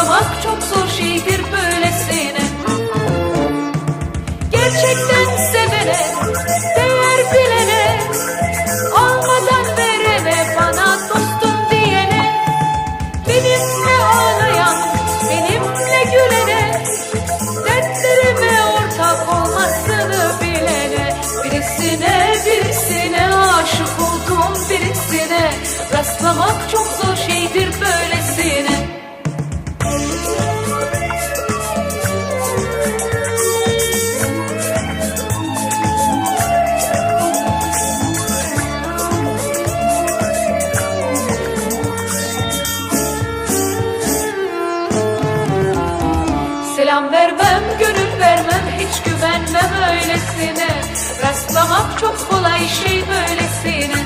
Rastlamak çok zor şeydir böylesine. Gerçekten sevene, değer bilene Almadan verene, bana dostum diyene. Benimle ağlayan, benimle gülene Dertlerime ortak olmasını bilene. Birisine, birisine aşık oldum birisine. Rastlamak çok zor şeydir böylesine Selam vermem, gönül vermem, hiç güvenmem öylesine. Rastlamak çok kolay şey böylesine.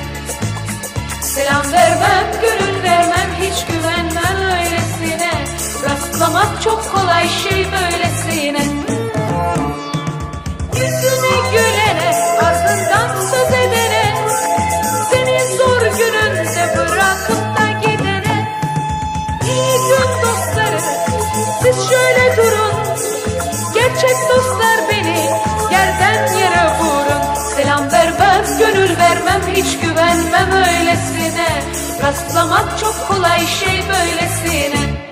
Selam vermem, gönül vermem, hiç güvenmem öylesine. Rastlamak çok kolay şey böylesine Gerçek dostlar beni. Yerden yere vurun. Selam vermem, gönül vermem, hiç güvenmem öylesine. Rastlamak çok kolay şey böylesine